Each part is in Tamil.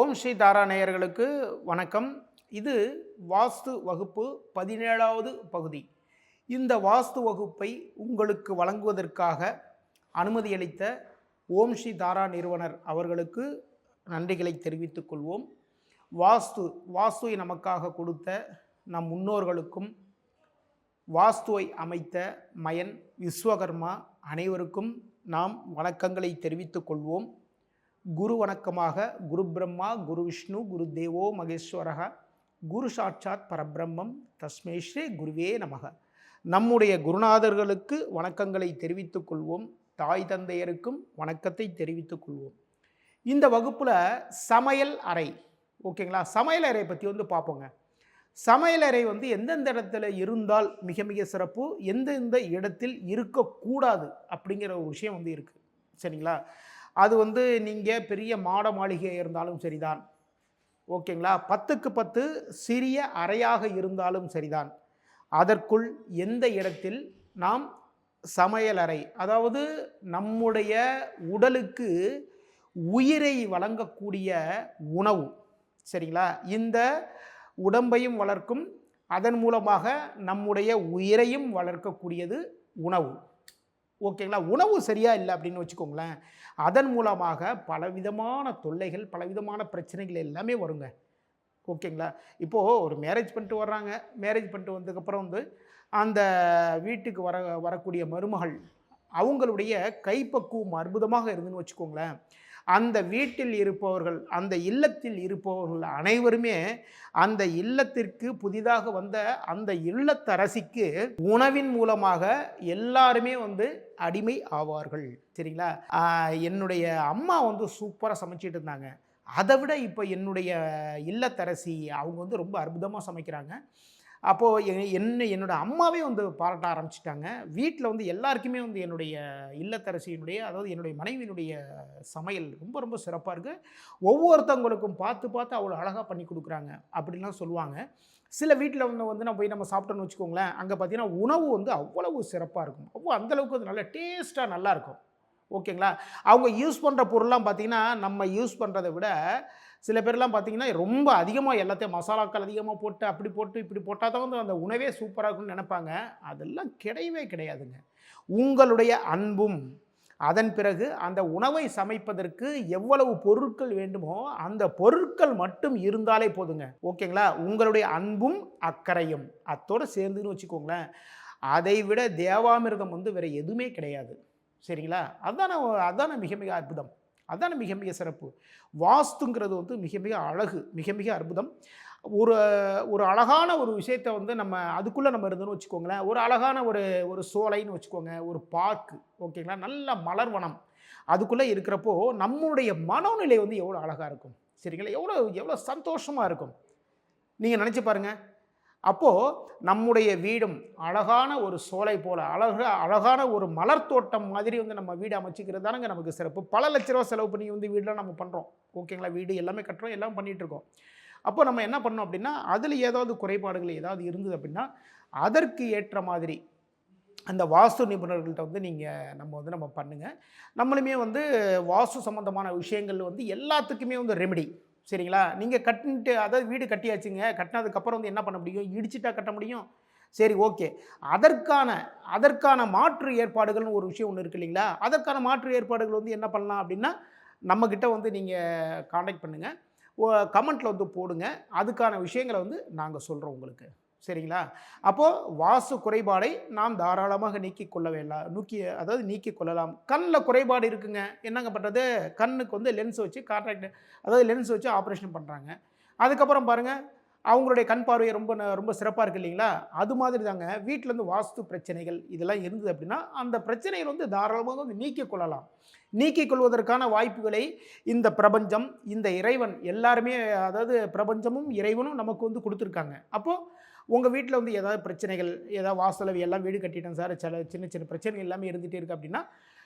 ஓம் ஸ்ரீ தாரா நேயர்களுக்கு வணக்கம். இது வாஸ்து வகுப்பு பதினேழாவது பகுதி. இந்த வாஸ்து வகுப்பை உங்களுக்கு வழங்குவதற்காக அனுமதியளித்த ஓம் ஸ்ரீ தாரா நிறுவனர் அவர்களுக்கு நன்றிகளை தெரிவித்துக் கொள்வோம். வாஸ்து வாஸ்துவை நமக்காக கொடுத்த நம் முன்னோர்களுக்கும் வாஸ்துவை அமைத்த மயன் விஸ்வகர்மா அனைவருக்கும் நாம் வணக்கங்களை தெரிவித்துக் கொள்வோம். குரு வணக்கமாக குரு பிரம்மா குரு விஷ்ணு குரு தேவோ மகேஸ்வரக குரு சாட்சாத் பரபிரம்மம் தஸ்மே ஸ்ரீ குருவே நமக. நம்முடைய குருநாதர்களுக்கு வணக்கங்களை தெரிவித்துக் கொள்வோம். தாய் தந்தையருக்கும் வணக்கத்தை தெரிவித்துக் கொள்வோம். இந்த வகுப்பில் சமையல் அறை ஓகேங்களா? சமையல் அறை பற்றி வந்து பார்ப்போங்க. சமையலறை வந்து எந்தெந்த இடத்துல இருந்தால் மிக மிக சிறப்பு எந்தெந்த இடத்தில் இருக்கக்கூடாது அப்படிங்கிற ஒரு விஷயம் வந்து இருக்குது சரிங்களா? அது வந்து நீங்கள் பெரிய மாட மாளிகை இருந்தாலும் சரிதான். ஓகேங்களா? பத்துக்கு பத்து சிறிய அறையாக இருந்தாலும் சரிதான். அதற்குள் எந்த இடத்தில் நாம் சமையலறை அதாவது நம்முடைய உடலுக்கு உயிரை வழங்கக்கூடிய உணவு சரிங்களா? இந்த உடம்பையும் வளர்க்கும் அதன் மூலமாக நம்முடைய உயிரையும் வளர்க்கக்கூடியது உணவு. ஓகேங்களா உணவு சரியாக இல்லை அப்படின்னு வச்சுக்கோங்களேன். அதன் மூலமாக பலவிதமான தொல்லைகள் பலவிதமான பிரச்சனைகள் எல்லாமே வருங்க. ஓகேங்களா இப்போது ஒரு மேரேஜ் பண்ணிட்டு வர்றாங்க. மேரேஜ் பண்ணிட்டு வந்ததுக்கப்புறம் வந்து அந்த வீட்டுக்கு வர வரக்கூடிய மருமகள் அவங்களுடைய கைப்பக்குவம் அற்புதமாக இருந்துன்னு வச்சுக்கோங்களேன். அந்த வீட்டில் இருப்பவர்கள் அந்த இல்லத்தில் இருப்பவர்கள் அனைவருமே அந்த இல்லத்திற்கு புதிதாக வந்த அந்த இல்லத்தரசிக்கு உணவின் மூலமாக எல்லாருமே வந்து அடிமை ஆவார்கள். சரிங்களா? என்னுடைய அம்மா வந்து சூப்பராக சமைச்சிட்டு இருந்தாங்க. அதை விட இப்போ என்னுடைய இல்லத்தரசி அவங்க வந்து ரொம்ப அற்புதமாக சமைக்கிறாங்க. அப்போது என்ன என்னோட அம்மாவே வந்து பாராட்ட ஆரம்பிச்சிட்டாங்க. வீட்டில் வந்து எல்லாருக்குமே வந்து என்னுடைய இல்லத்தரசியினுடைய அதாவது என்னுடைய மனைவியினுடைய சமையல் ரொம்ப ரொம்ப சிறப்பாக இருக்குது ஒவ்வொருத்தவங்களுக்கும் பார்த்து பார்த்து அவ்வளோ அழகாக பண்ணி கொடுக்குறாங்க அப்படின்லாம் சொல்லுவாங்க. சில வீட்டில் வந்து வந்து நான் போய் நம்ம சாப்பிட்டோன்னு வச்சுக்கோங்களேன் அங்கே பார்த்தீங்கன்னா உணவு வந்து அவ்வளவு சிறப்பாக இருக்கும். அவ்வளோ அந்தளவுக்கு அது நல்லா டேஸ்ட்டாக நல்லாயிருக்கும் ஓகேங்களா? அவங்க யூஸ் பண்ணுற பொருள்லாம் பார்த்திங்கன்னா நம்ம யூஸ் பண்ணுறதை விட சில பேர்லாம் பார்த்தீங்கன்னா ரொம்ப அதிகமாக எல்லாத்தையும் மசாலாக்கள் அதிகமாக போட்டு அப்படி போட்டு இப்படி போட்டால் தான் வந்து அந்த உணவே சூப்பராக இருக்கும்னு நினைப்பாங்க. அதெல்லாம் கிடையவே கிடையாதுங்க. உங்களுடைய அன்பும் அதன் பிறகு அந்த உணவை சமைப்பதற்கு எவ்வளவு பொருட்கள் வேண்டுமோ அந்த பொருட்கள் மட்டும் இருந்தாலே போதுங்க. ஓகேங்களா? உங்களுடைய அன்பும் அக்கறையும். அத்தோடு சேர்ந்துன்னு வச்சுக்கோங்களேன். அதை விட தேவாமிர்தம் வந்து வேறு எதுவுமே கிடையாது. சரிங்களா? அதுதான் அதான மிக மிக அற்புதம். அதுதான் மிக மிக சிறப்பு. வாஸ்துங்கிறது வந்து மிக மிக அழகு மிக மிக அற்புதம். ஒரு ஒரு அழகான ஒரு விஷயத்தை வந்து நம்ம அதுக்குள்ளே நம்ம இருந்தோம்னு வச்சுக்கோங்களேன். ஒரு அழகான ஒரு ஒரு சோலைன்னு வச்சுக்கோங்க ஒரு பார்க்கு ஓகேங்களா நல்ல மலர்வனம் அதுக்குள்ளே இருக்கிறப்போ நம்முடைய மனநிலை வந்து எவ்வளோ அழகாக இருக்கும். சரிங்களா? எவ்வளோ எவ்வளோ சந்தோஷமாக இருக்கும். நீங்கள் நினச்சி பாருங்கள் அப்போது நம்முடைய வீடும் அழகான ஒரு சோலை போல் அழக அழகான ஒரு மலர் தோட்டம் மாதிரி வந்து நம்ம வீடு அமைச்சிக்கிறது தானங்க நமக்கு சிறப்பு. பல லட்ச ரூபா செலவு பண்ணி வந்து வீடெலாம் நம்ம பண்ணுறோம் ஓகேங்களா? வீடு எல்லாமே கட்டுறோம் எல்லாம் பண்ணிகிட்ருக்கோம் அப்போ நம்ம என்ன பண்ணோம் அப்படின்னா அதில் ஏதாவது குறைபாடுகள் ஏதாவது இருந்தது அப்படின்னா அதற்கு ஏற்ற மாதிரி அந்த வாஸ்து நிபுணர்கள்ட்ட வந்து நீங்கள் நம்ம வந்து நம்ம பண்ணுங்கள் நம்மளுமே வந்து வாஸ்து சம்மந்தமான விஷயங்கள் வந்து எல்லாத்துக்குமே வந்து ரெமெடி சரிங்களா? நீங்கள் கட்டின்ட்டு அதாவது வீடு கட்டியாச்சுங்க. கட்டினதுக்கப்புறம் வந்து என்ன பண்ண முடியும்? இடிச்சிட்டா கட்ட முடியும்? சரி ஓகே. அதற்கான அதற்கான மாற்று ஏற்பாடுகள்னு ஒரு விஷயம் ஒன்று இருக்கு இல்லைங்களா? அதற்கான மாற்று ஏற்பாடுகள் வந்து என்ன பண்ணலாம் அப்படின்னா நம்மக்கிட்ட வந்து நீங்கள் காண்டாக்ட் பண்ணுங்கள் கமெண்ட்டில் வந்து போடுங்க. அதுக்கான விஷயங்களை வந்து நாங்கள் சொல்கிறோம் உங்களுக்கு. சரிங்களா? அப்போது வாசு குறைபாடை நாம் தாராளமாக நீக்கி கொள்ள வேண்டாம் நூக்கி அதாவது நீக்கி கொள்ளலாம். கண்ணில் குறைபாடு இருக்குங்க. என்னங்க பண்ணுறது கண்ணுக்கு வந்து லென்ஸ் வச்சு கான்ட்ராக்ட் அதாவது லென்ஸ் வச்சு ஆப்ரேஷன் பண்ணுறாங்க அதுக்கப்புறம் பாருங்கள் அவங்களுடைய கண் பார்வை ரொம்ப ரொம்ப சிறப்பாக இருக்குது இல்லைங்களா? அது மாதிரி தாங்க வீட்டிலேருந்து வாஸ்து பிரச்சனைகள் இதெல்லாம் இருந்தது அப்படின்னா அந்த பிரச்சனைகள் வந்து தாராளமாக வந்து நீக்கிக் கொள்ளலாம். நீக்கிக் கொள்வதற்கான வாய்ப்புகளை இந்த பிரபஞ்சம் இந்த இறைவன் எல்லாருமே அதாவது பிரபஞ்சமும் இறைவனும் நமக்கு வந்து கொடுத்துருக்காங்க. அப்போது உங்கள் வீட்டில் வந்து ஏதாவது பிரச்சனைகள் ஏதாவது வாசலவி எல்லாம் வீடு கட்டிட்டேன் சார். சில சின்ன சின்ன பிரச்சனைகள் எல்லாமே இருந்துகிட்டே இருக்குது அப்படின்னா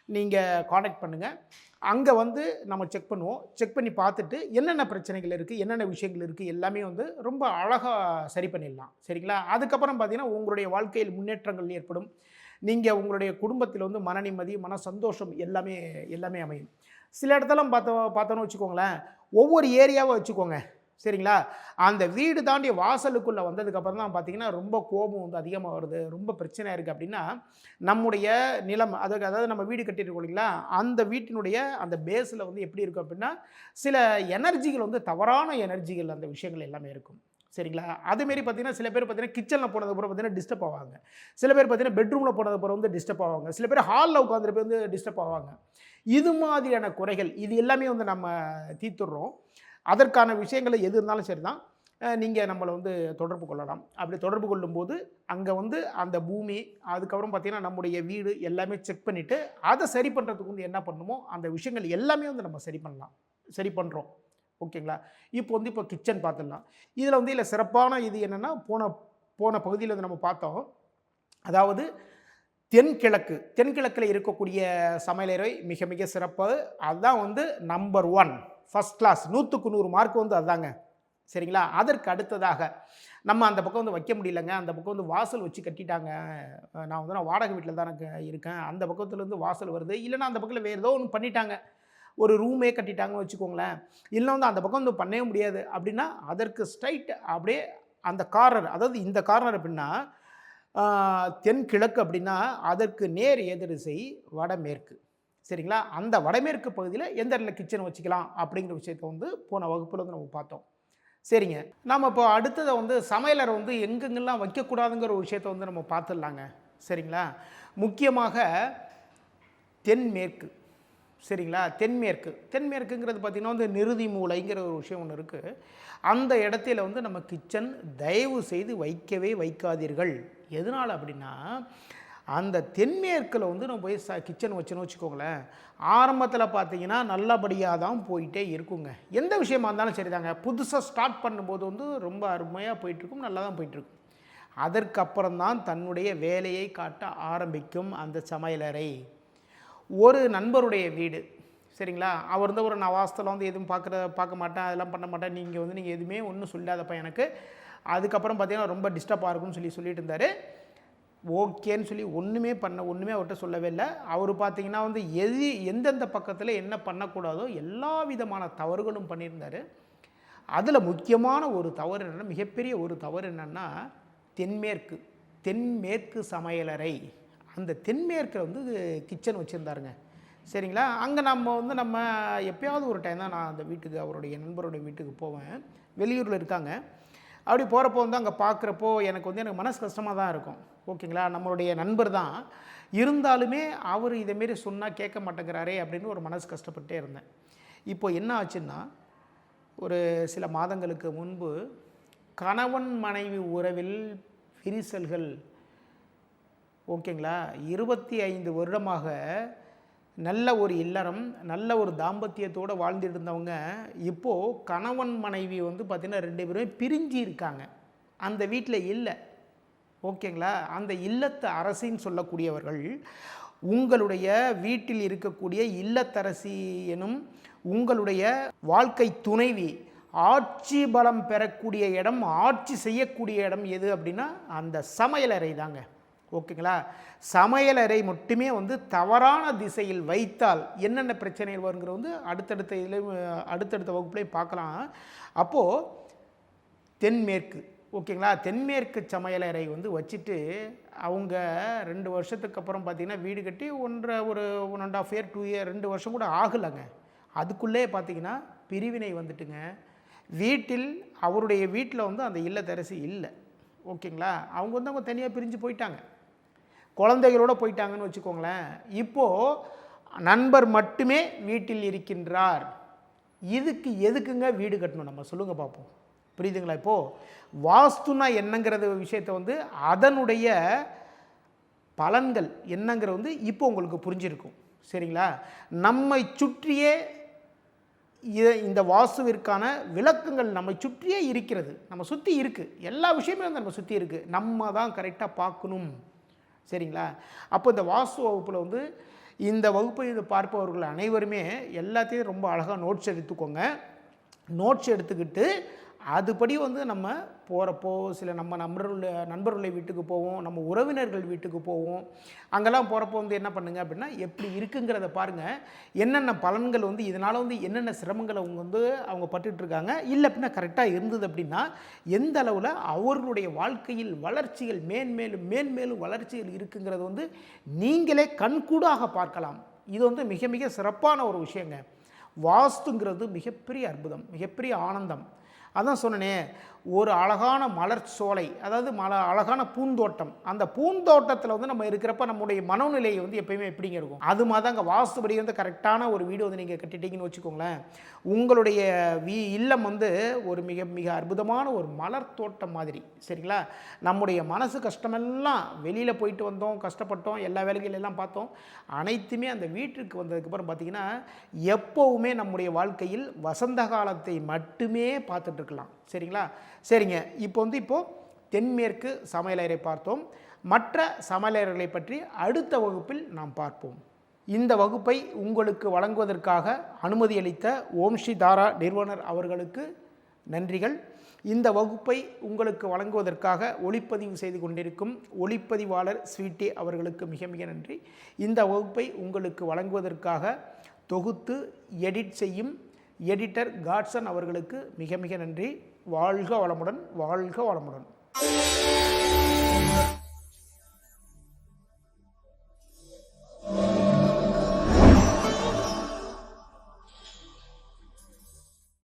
நீங்கள் காண்டாக்ட் பண்ணுங்கள் அங்கே வந்து நம்ம செக் பண்ணுவோம். செக் பண்ணி பார்த்துட்டு என்னென்ன பிரச்சனைகள் இருக்குது என்னென்ன விஷயங்கள் இருக்குது எல்லாமே வந்து ரொம்ப அழகாக சரி பண்ணிடலாம். சரிங்களா? அதுக்கப்புறம் பார்த்தீங்கன்னா உங்களுடைய வாழ்க்கையில் முன்னேற்றங்கள் ஏற்படும். நீங்கள் உங்களுடைய குடும்பத்தில் வந்து மன நிம்மதி மன சந்தோஷம் எல்லாமே எல்லாமே அமையும். சில இடத்தெல்லாம் பார்த்தோம் பார்த்தோன்னு வச்சுக்கோங்களேன். ஒவ்வொரு ஏரியாவை வச்சுக்கோங்க. சரிங்களா? அந்த வீடு தாண்டி வாசலுக்குள்ளே வந்ததுக்கப்புறம் தான் பார்த்தீங்கன்னா ரொம்ப கோபம் வந்து அதிகமாக வருது. ரொம்ப பிரச்சனையாக இருக்குது அப்படின்னா நம்முடைய நிலம் அதுக்கு அதாவது நம்ம வீடு கட்டிட்டு இல்லைங்களா? அந்த வீட்டினுடைய அந்த பேஸில் வந்து எப்படி இருக்கும் அப்படின்னா சில எனர்ஜிகள் வந்து தவறான எனர்ஜிகள் அந்த விஷயங்கள் எல்லாமே இருக்கும். சரிங்களா? அதுமாரி பார்த்தீங்கன்னா சில பேர் பார்த்தீங்கன்னா கிச்சனில் போனது அப்புறம் பார்த்தீங்கன்னா டிஸ்டர்ப் ஆவாங்க. சில பேர் பார்த்தீங்கன்னா பெட்ரூமில் போனது அப்புறம் வந்து டிஸ்டர்ப் ஆவாங்க. சில பேர் ஹாலில் உட்காந்துட்டு வந்து டிஸ்டர்ப் ஆவாங்க. இது மாதிரியான குறைகள் இது எல்லாமே வந்து நம்ம தீர்த்துடுறோம். அதற்கான விஷயங்களை எது இருந்தாலும் சரி தான் நீங்கள் நம்மளை வந்து தொடர்பு கொள்ளலாம். அப்படி தொடர்பு கொள்ளும்போது அங்கே வந்து அந்த பூமி அதுக்கப்புறம் பார்த்திங்கன்னா நம்முடைய வீடு எல்லாமே செக் பண்ணிவிட்டு அதை சரி பண்ணுறதுக்கு வந்து என்ன பண்ணுமோ அந்த விஷயங்கள் எல்லாமே வந்து நம்ம சரி பண்ணலாம். சரி பண்ணுறோம் ஓகேங்களா? இப்போ வந்து இப்போ கிச்சன் பார்த்துடலாம். இதில் வந்து இல்லை சிறப்பான இது என்னென்னா போன போன பகுதியில் வந்து நம்ம பார்த்தோம். அதாவது தென்கிழக்கு தென்கிழக்கில் இருக்கக்கூடிய சமையலறை மிக மிக சிறப்பு. அதுதான் வந்து நம்பர் ஒன் ஃபஸ்ட் கிளாஸ் நூற்றுக்கு நூறு மார்க் வந்து அதுதாங்க சரிங்களா? அதற்கு அடுத்ததாக நம்ம அந்த பக்கம் வந்து வைக்க முடியலங்க. அந்த பக்கம் வந்து வாசல் வச்சு கட்டிட்டாங்க. நான் வந்து நான் வாடகை வீட்டில் தான் எனக்கு இருக்கேன். அந்த பக்கத்துலேருந்து வாசல் வருது. இல்லைன்னா அந்த பக்கத்தில் வேறு ஏதோ ஒன்று பண்ணிட்டாங்க. ஒரு ரூமே கட்டிட்டாங்கன்னு வச்சுக்கோங்களேன். இல்லை வந்து அந்த பக்கம் வந்து பண்ணவே முடியாது. அப்படின்னா அதற்கு ஸ்ட்ரைட் அப்படியே அந்த கார்னர் அதாவது இந்த கார்னர் அப்படின்னா தென்கிழக்கு அப்படின்னா அதற்கு நேர் எதிரிசை வடமேற்கு. சரிங்களா? அந்த வடமேற்கு பகுதியில் எந்த இடத்துல கிச்சன் வச்சுக்கலாம் அப்படிங்கிற விஷயத்த வந்து போன வகுப்பில் வந்து நம்ம பார்த்தோம். சரிங்க. நம்ம இப்போ அடுத்ததை வந்து சமையலரை வந்து எங்கெங்கெல்லாம் வைக்கக்கூடாதுங்கிற ஒரு விஷயத்த வந்து நம்ம பார்த்துடலாங்க. சரிங்களா? முக்கியமாக தென்மேற்கு. சரிங்களா? தென்மேற்கு. தென்மேற்குங்கிறது பார்த்திங்கன்னா வந்து நிறுதி மூளைங்கிற ஒரு விஷயம் ஒன்று இருக்குது அந்த இடத்துல வந்து நம்ம கிச்சன் தயவு செய்து வைக்கவே வைக்காதீர்கள். எதனால் அப்படின்னா அந்த தென்மேற்கில் வந்து நம்ம போய் ச கிச்சன் வச்சுன்னு வச்சுக்கோங்களேன் ஆரம்பத்தில் பார்த்தீங்கன்னா நல்லபடியாக தான் போயிட்டே இருக்குங்க. எந்த விஷயமா இருந்தாலும் சரி தாங்க புதுசாக ஸ்டார்ட் பண்ணும்போது வந்து ரொம்ப அருமையாக போயிட்டுருக்கும் நல்லா தான் போயிட்டுருக்கும். அதற்கப்புறம் தான் தன்னுடைய வேலையை காட்ட ஆரம்பிக்கும் அந்த சமையலறை. ஒரு நண்பருடைய வீடு சரிங்களா? அவர் வந்து ஒரு நான் வாஸ்தலம் வந்து எதுவும் பார்க்குற பார்க்க மாட்டேன் அதெல்லாம் பண்ண மாட்டேன். நீங்கள் வந்து நீங்கள் எதுவுமே ஒன்றும் சொல்லாதப்பா எனக்கு. அதுக்கப்புறம் பார்த்தீங்கன்னா ரொம்ப டிஸ்டர்பாக இருக்கும்னு சொல்லி சொல்லிட்டு இருந்தார். ஓகேன்னு சொல்லி ஒன்றுமே பண்ண ஒன்றுமே அவர்கிட்ட சொல்லவே இல்லை. அவர் பார்த்தீங்கன்னா வந்து எது எந்தெந்த பக்கத்தில் என்ன பண்ணக்கூடாதோ எல்லா விதமான தவறுகளும் பண்ணியிருந்தார். அதில் முக்கியமான ஒரு தவறு என்னென்னா மிகப்பெரிய ஒரு தவறு என்னென்னா தென்மேற்கு தென்மேற்கு சமையலறை. அந்த தென்மேற்கில் வந்து கிச்சன் வச்சுருந்தாருங்க. சரிங்களா? அங்கே நம்ம வந்து நம்ம எப்போயாவது ஒரு டைம் தான் நான் அந்த வீட்டுக்கு அவருடைய நண்பருடைய வீட்டுக்கு போவேன். வெளியூரில் இருக்காங்க. அப்படி போகிறப்போ வந்து அங்கே பார்க்குறப்போ எனக்கு வந்து எனக்கு மனசு கஷ்டமாக தான் இருக்கும். ஓகேங்களா? நம்மளுடைய நண்பர் தான். இருந்தாலுமே அவர் இதேமாரி சொன்னால் கேட்க மாட்டேங்கிறாரே அப்படின்னு ஒரு மனசு கஷ்டப்பட்டே இருந்தேன். இப்போ என்ன ஆச்சுன்னா ஒரு சில மாதங்களுக்கு முன்பு கணவன் மனைவி உறவில் விரிசல்கள் ஓகேங்களா? இருபத்தி ஐந்து வருடமாக நல்ல ஒரு இல்லறம் நல்ல ஒரு தாம்பத்தியத்தோடு வாழ்ந்துட்டு இருந்தவங்க இப்போது கணவன் மனைவி வந்து பார்த்திங்கன்னா ரெண்டு பேரும் பிரிஞ்சு இருக்காங்க. அந்த வீட்டில் இல்லை. ஓகேங்களா? அந்த இல்லத்து அரசின்னு சொல்லக்கூடியவர்கள் உங்களுடைய வீட்டில் இருக்கக்கூடிய இல்லத்தரசி எனும் உங்களுடைய வாழ்க்கை துணைவி ஆட்சி பலம் பெறக்கூடிய இடம் ஆட்சி செய்யக்கூடிய இடம் எது அப்படின்னா அந்த சமையலறை தாங்க ஓகேங்களா? சமையலறை மட்டுமே வந்து தவறான திசையில் வைத்தால் என்னென்ன பிரச்சனைகள் வருங்கிற வந்து அடுத்தடுத்த இதில் அடுத்தடுத்த வகுப்புலையும் பார்க்கலாம். அப்போது தென்மேற்கு ஓகேங்களா? தென்மேற்கு சமையலறை வந்து வச்சுட்டு அவங்க ரெண்டு வருஷத்துக்கு அப்புறம் பார்த்திங்கன்னா வீடு கட்டி ஒன்றரை ஒரு one and half year two year ரெண்டு வருஷம் கூட ஆகலைங்க. அதுக்குள்ளே பார்த்திங்கன்னா பிரிவினை வந்துட்டுங்க. வீட்டில் அவருடைய வீட்டில் வந்து அந்த இல்லத்தரசி இல்லை. ஓகேங்களா? அவங்க வந்து அவங்க தனியாக பிரிஞ்சு போயிட்டாங்க. குழந்தைகளோடு போயிட்டாங்கன்னு வச்சுக்கோங்களேன். இப்போது நண்பர் மட்டுமே வீட்டில் இருக்கின்றார். இதுக்கு எதுக்குங்க வீடு கட்டணும்? நம்ம சொல்லுங்கள் பார்ப்போம் புரியுதுங்களா இப்போது வாஸ்துனா என்னங்கிறது விஷயத்தை வந்து அதனுடைய பலன்கள் என்னங்கிறது வந்து இப்போ உங்களுக்கு புரிஞ்சிருக்கும். சரிங்களா? நம்மை சுற்றியே இந்த வாசுவிற்கான விளக்கங்கள் நம்மை சுற்றியே இருக்கிறது. நம்ம சுற்றி இருக்குது எல்லா விஷயமே வந்து நம்ம சுற்றி இருக்குது நம்ம தான் கரெக்டாக பார்க்கணும். சரிங்களா? அப்போ இந்த வாஸ்து வகுப்பில் வந்து இந்த வகுப்பை இது பார்ப்பவர்கள் அனைவருமே எல்லாத்தையும் ரொம்ப அழகாக நோட்ஸ் எடுத்துக்கோங்க. நோட்ஸ் எடுத்துக்கிட்டு அதுபடி வந்து நம்ம போகிறப்போ சில நம்ம நண்பர்கள் நண்பர்களுடைய வீட்டுக்கு போவோம் நம்ம உறவினர்கள் வீட்டுக்கு போவோம். அங்கெல்லாம் போகிறப்போ வந்து என்ன பண்ணுங்கள் அப்படின்னா எப்படி இருக்குங்கிறத பாருங்கள் என்னென்ன பலன்கள் வந்து இதனால் வந்து என்னென்ன சிரமங்களை அவங்க வந்து அவங்க பட்டுட்ருக்காங்க. இல்லை அப்படின்னா கரெக்டாக இருந்தது அப்படின்னா எந்த அளவில் அவர்களுடைய வாழ்க்கையில் வளர்ச்சிகள் மேன்மேலும் மேன்மேலும் வளர்ச்சிகள் இருக்குங்கிறது வந்து நீங்களே கண்கூடாக பார்க்கலாம். இது வந்து மிக மிக சிறப்பான ஒரு விஷயங்க. வாஸ்துங்கிறது மிகப்பெரிய அற்புதம் மிகப்பெரிய ஆனந்தம். அதான் சொன்னனே ஒரு அழகான மலர் சோலை அதாவது மல அழகான பூந்தோட்டம் அந்த பூந்தோட்டத்தில் வந்து நம்ம இருக்கிறப்ப நம்முடைய மனநிலையை வந்து எப்பயுமே எப்படிங்க இருக்கும்? அது மாதிரி அங்கே வாஸ்துபடி வந்து கரெக்டான ஒரு வீடு வந்து நீங்கள் கட்டிட்டீங்கன்னு வச்சுக்கோங்களேன். உங்களுடைய வீ இல்லம் வந்து ஒரு மிக மிக அற்புதமான ஒரு மலர் தோட்டம் மாதிரி சரிங்களா? நம்முடைய மனசு கஷ்டமெல்லாம் வெளியில் போயிட்டு வந்தோம் கஷ்டப்பட்டோம் எல்லா வேலைகள் எல்லாம் பார்த்தோம். அனைத்துமே அந்த வீட்டுக்கு வந்ததுக்கப்புறம் பார்த்திங்கன்னா எப்போவுமே நம்முடைய வாழ்க்கையில் வசந்த காலத்தை மட்டுமே பார்த்துட்டு இருக்கலாம். சரிங்களா? சரிங்க. இப்போ வந்து இப்போது தென்மேற்கு சமையலறை பார்த்தோம். மற்ற சமையலறைகளை பற்றி அடுத்த வகுப்பில் நாம் பார்ப்போம். இந்த வகுப்பை உங்களுக்கு வழங்குவதற்காக அனுமதி அளித்த ஓம் தாரா நிறுவனர் அவர்களுக்கு நன்றிகள். இந்த வகுப்பை உங்களுக்கு வழங்குவதற்காக ஒளிப்பதிவு செய்து கொண்டிருக்கும் ஒளிப்பதிவாளர் ஸ்வீட்டே அவர்களுக்கு மிக மிக நன்றி. இந்த வகுப்பை உங்களுக்கு வழங்குவதற்காக தொகுத்து எடிட் செய்யும் எடிட்டர் காட்சன் அவர்களுக்கு மிக மிக நன்றி. வாழ்க வளமுடன் வாழ்க வளமுடன்.